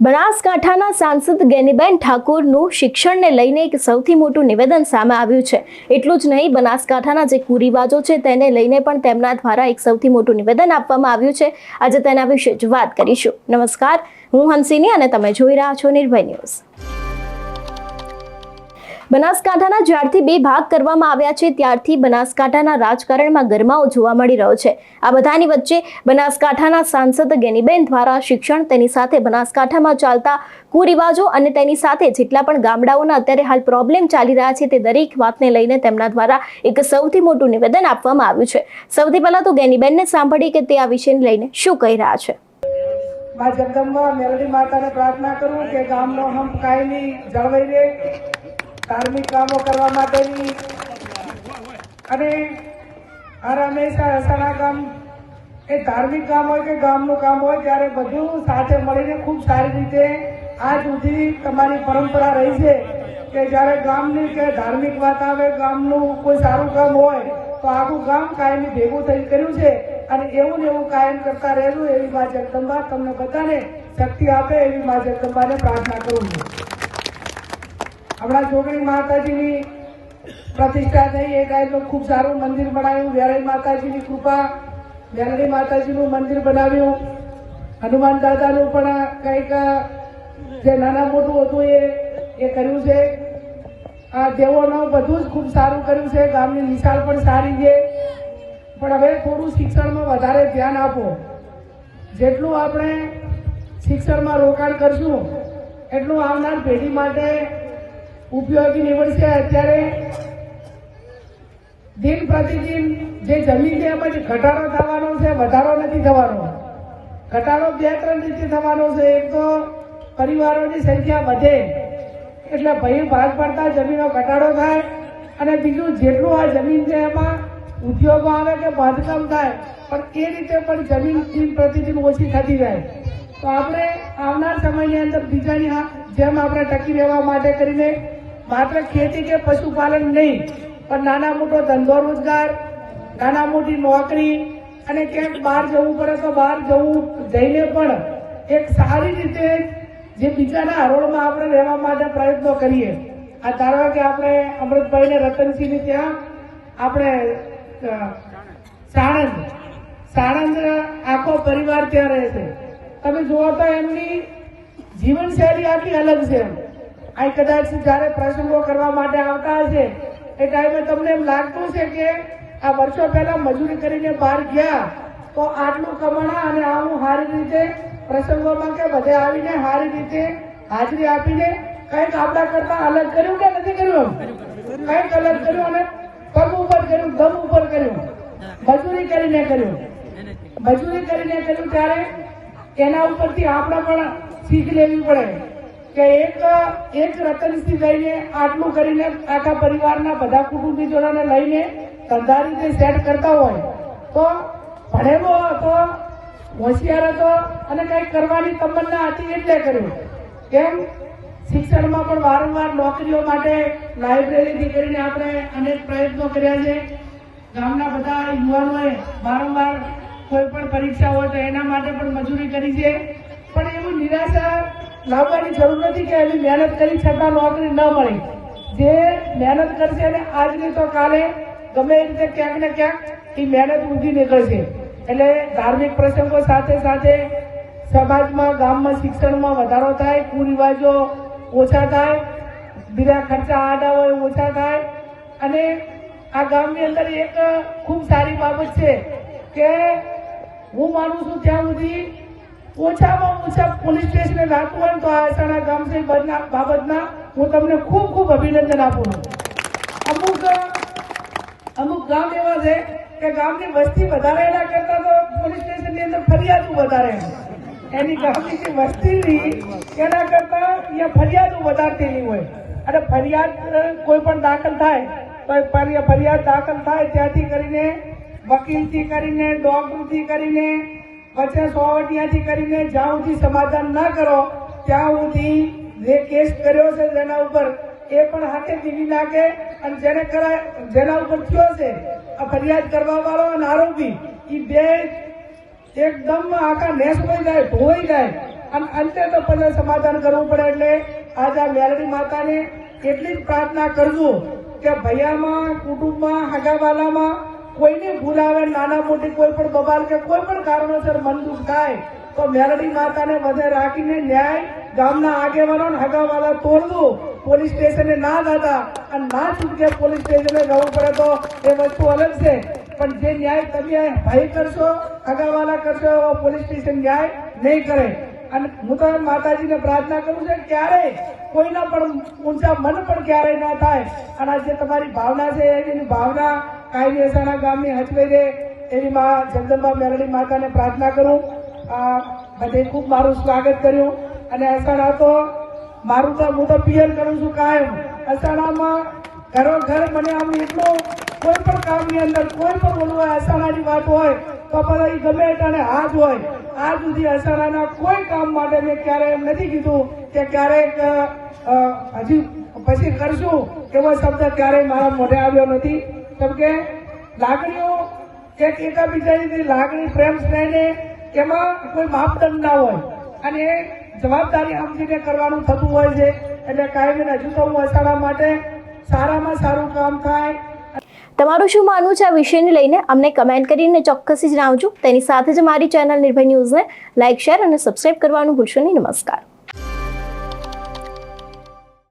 બનાસકાંઠાના સાંસદ ગેનીબેન ઠાકોરનું શિક્ષણને લઈને એક સૌથી મોટું નિવેદન સામે આવ્યું છે. એટલું જ નહીં, બનાસકાંઠાના જે કુરિવાજો છે તેને લઈને પણ તેમના દ્વારા એક સૌથી મોટું નિવેદન આપવામાં આવ્યું છે. આજે તેના વિશે જ વાત કરીશું. નમસ્કાર, હું હંસિની અને તમે જોઈ રહ્યા છો નિર્ભય ન્યૂઝ. બનાસકાંઠાના જ્યારથી બે ભાગ કરવામાં આવ્યા છે, ત્યારથી બનાસકાંઠાના રાજકારણમાં ગરમાવો જોવા મળી રહ્યો છે. આ બધાની વચ્ચે બનાસકાંઠાના સાંસદ ગેનીબેન દ્વારા શિક્ષણ તેની સાથે બનાસકાંઠામાં ચાલતા કુરિવાજો અને તેની સાથે જેટલા પણ ગામડાઓના અત્યારે હાલ પ્રોબ્લેમ ચાલી રહ્યા છે તે દરેક વાતને લઈને તેમના દ્વારા એક સૌથી મોટું નિવેદન આપવામાં આવ્યું છે. સૌથી પહેલા તો ગેનીબેનને સાંભળી કે તે આ વિષયને લઈને શું કહી રહ્યા છે. મા જગદંબા, મેલડી માતાને પ્રાર્થના કરું કે ગામનો હમ કાયમી જળવાઈ રહે. ધાર્મિક કામો કરવા માટેની અને હંમેશા અસાના ગામ, એ ધાર્મિક કામ હોય કે ગામનું કામ હોય, ત્યારે બધું સાથે મળીને ખૂબ સારી રીતે આજ સુધી તમારી પરંપરા રહી છે કે જ્યારે ગામની કે ધાર્મિક વાત આવે, ગામનું કોઈ સારું કામ હોય, તો આખું ગામ કાયમી ભેગું થઈ કર્યું છે અને એવું ને એવું કાયમ કરતા રહેલું એવી મા જગદંબા તમને બધાને શક્તિ આપે એવી મા જગદંબાને પ્રાર્થના કરું છું. હમણાં છોકરી માતાજીની પ્રતિષ્ઠા થઈ, એ ટાઈપનું ખૂબ સારું મંદિર બનાવ્યું. વેરાઈ માતાજીની કૃપા વેરાઈ માતાજીનું મંદિર બનાવ્યું. હનુમાન દાદાનું પણ કંઈક જે નાના મોટું હતું એ એ કર્યું છે. આ દેવોનું બધું જ ખૂબ સારું કર્યું છે. ગામની નિશાળ પણ સારી છે. પણ હવે થોડું શિક્ષણમાં વધારે ધ્યાન આપો. જેટલું આપણે શિક્ષણમાં રોકાણ કરશું, એટલું આવનાર પેઢી માટે ઉપયોગી નીવડશે અત્યારે દિન પ્રતિદિન જે જમીન છે એમાં ઘટાડો થવાનો છે, વધારો નથી થવાનો. ઘટાડો બે ત્રણ રીતે થવાનો છે, એક તો પરિવારોની સંખ્યા વધે, એટલે ભય ભાગ પડતા જમીનો ઘટાડો થાય, અને બીજું જેટલું આ જમીન છે એમાં ઉદ્યોગો આવે કે બાંધકામ થાય, પણ એ રીતે પણ જમીન દિન પ્રતિદિન ઓછી થતી જાય. તો આપણે આવનાર સમયની અંદર બીજાની જેમ આપણે ટકી રહેવા માટે કરીને માત્ર ખેતી કે પશુપાલન નહીં, પણ નાના મોટો ધંધો રોજગાર, નાના મોટી નોકરી અને ક્યાંક બહાર જવું પડે તો બહાર જવું જઈને પણ એક સારી રીતે જે બીજાના હરોળમાં આપણે રહેવા માટે પ્રયત્નો કરીએ. આ ધારો કે આપણે અમૃતભાઈને રતનસિંહની ત્યાં આપણે સાણંદ સાણંદ આખો પરિવાર ત્યાં રહે છે. તમે જુઓ તો એમની જીવનશૈલી આખી અલગ છે. આ કદાચ જ્યારે પ્રસંગો કરવા માટે આવતા હશે, એ ટાઈમે તમને એમ લાગતું છે કે આ વર્ષો પહેલા મજૂરી કરીને બહાર ગયા, તો આટલું કમાણા અને આવું સારી રીતે પ્રસંગોમાં કે બધે આવીને સારી રીતે હાજરી આપીને કંઈક આપણા કરતા અલગ કર્યું કે નથી કર્યું કંઈક અલગ કર્યું અને પગ ઉપર કર્યું, ગમ ઉપર કર્યું? મજૂરી કરીને કર્યું? મજૂરી કરીને કર્યું ત્યારે એના ઉપરથી આપણે પણ શીખ લેવી પડે. કે એક એક રતનસિંહ લઈને આટલું કરીને આખા પરિવારના બધા કુટુંબીજનોને લઈને ધંધા રીતે સેટ કરતા હોય, તો ભણેલો હતો, હોશિયાર હતો અને કંઈક કરવાની તમન્ના હતી એટલે કર્યું. કેમ? શિક્ષણમાં પણ વારંવાર નોકરીઓ માટે લાઇબ્રેરીથી કરીને આપણે અનેક પ્રયત્નો કર્યા છે. ગામના બધા યુવાનોએ વારંવાર કોઈ પણ પરીક્ષા હોય તો એના માટે પણ મજૂરી કરી છે. પણ એવું નિરાશા લાવવાની જરૂર નથી કે એવી મહેનત કરી છતાં નોકરી ન મળી. જે મહેનત કરશે અને આજની તો કાલે ગમે રીતે ક્યાંક ને ક્યાંક એ મહેનત ઊંધી નીકળશે. એટલે ધાર્મિક પ્રસંગો સાથે સાથે સમાજમાં, ગામમાં શિક્ષણમાં વધારો થાય, કુરિવાજો ઓછા થાય, બીજા ખર્ચા આડા હોય ઓછા થાય. અને આ ગામની અંદર એક ખૂબ સારી બાબત છે કે હું માનું છું ત્યાં સુધી ઓછામાં ઓછા પોલીસ સ્ટેશને લાગુ હોય તો આ આશાના ગામ છે બાબતના હું તમને ખૂબ ખૂબ અભિનંદન આપું છું. અમુક અમુક ગામ એવા છે કે ગામની વસ્તી વધારે એના કરતા તો પોલીસ સ્ટેશનની અંદર ફરિયાદો વધારે એની ગામની જે વસ્તી રહી એના કરતા અહીંયા ફરિયાદો વધારે થયેલી હોય. અને ફરિયાદ કોઈ પણ દાખલ થાય તો ફરિયાદ દાખલ થાય, ત્યાંથી કરીને વકીલથી કરીને ડોક્ટરથી કરીને પછી સોવટિયાથી કરીને જ્યાં સુધી સમાધાન ના કરો, ત્યાં સુધી જે કેસ કર્યો છે જેના ઉપર એ પણ હાથે દીવી નાખે અને જેને કરાય, જેના ઉપર થયો છે, આ ફરિયાદ કરવા વાળો અને આરોપી એ બે એકદમ આખા નેસ હોય જાય ધોઈ જાય. અને અંતે તો પછી સમાધાન કરવું પડે એટલે આજ આ મેલડી માતાને એટલી જ પ્રાર્થના કરજો કે ભૈયામાં, કુટુંબમાં, હગાવાલામાં કોઈની ભૂલાવે, નાના મોટી કોઈ પણ બબાલ કે કોઈ પણ કારણોસર મન દુઃખ થાય તો મેરડી માતાને વધે રાખીને ન્યાય ગામના આગેવાનો હગાવાલા તોડવું પોલીસ સ્ટેશને ના જતા અને ના છૂટકે પોલીસ સ્ટેશને જવું પડે તો એ વસ્તુ અલગ છે. પણ જે ન્યાય તમે ભાઈ કરશો, હગાવાલા કરશો એવો પોલીસ સ્ટેશન ન્યાય નહીં કરે. અને હું તો માતાજીને પ્રાર્થના કરું છું ક્યારે કોઈના પણ ઊંચા મન પણ ક્યારેય ના થાય. અને આ જે તમારી ભાવના છે, એની ભાવના કાયમી અસાણા ગામની હચવાઈ રહે એવી મા જગદંબા મેરડી માતાને પ્રાર્થના કરું. બધે ખૂબ મારું સ્વાગત કર્યું. અને અસાણા તો મારું તો હું તો પિયર કરું છું કાયમ. અસાણામાં ઘરો ઘર મને આમ એટલું કોઈ પણ કામની અંદર કોઈ પણ બોલવું હોય અસાણાની વાત હોય, તો પણ એ ગમે એટલે હાથ હોય. આજ સુધી અસાણાના કોઈ કામ માટે મેં ક્યારે એમ નથી કીધું કે ક્યારેક હજી પછી કરશું. એવો શબ્દ ક્યારેય મારા મોઢે આવ્યો નથી. કેમ કે લાગણીઓ કે એકબીજાની લાગણી, પ્રેમ, સ્નેહને એમાં કોઈ માપદંડ ના હોય. અને એ જવાબદારી સમજીને કરવાનું થતું હોય છે. એટલે કાયમી હજુ તો હું માટે સારામાં સારું કામ થાય. તમારું શું માનવું છે આ વિષયને લઈને? અમને કમેન્ટ કરીને ચોક્કસથી જણાવજો. તેની સાથે જ મારી ચેનલ નિર્ભય ન્યૂઝને લાઇક શેર અને સબસ્ક્રાઇબ કરવાનું ભૂલશો નહીં. નમસ્કાર.